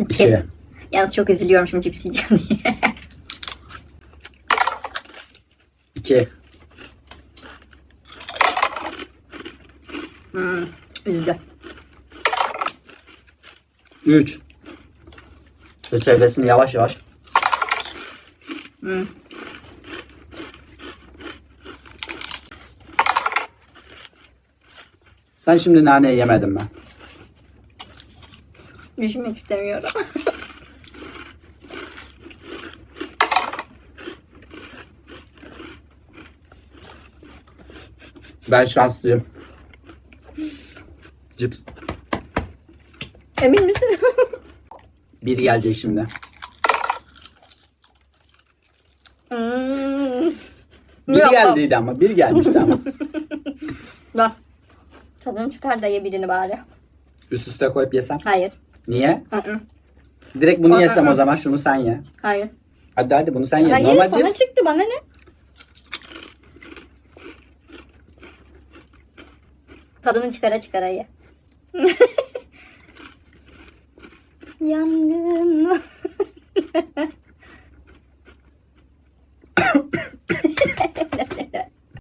İki. Yalnız çok üzülüyorum şimdi cips yiyeceğim diye. İki. hmm, üzdü. Üç. Ve çevresini yavaş yavaş. Hmm. Sen şimdi naneyi yemedin mi? Düşünmek istemiyorum. Ben şanslıyım. Cips. Emin misin? Bir gelecek şimdi. hmm. Bir Yok. geldiydi ama. Bir gelmişti ama. Dur. Tadını çıkar da ye birini bari. Üst üste koyup yesem. Hayır. Niye? Hı-hı. Direkt bunu yesem o zaman şunu sen ye. Hayır. Hadi hadi bunu sen ye. Hayır Normal sana çıktı bana ne? Tadını çıkara çıkara ye. Yandım.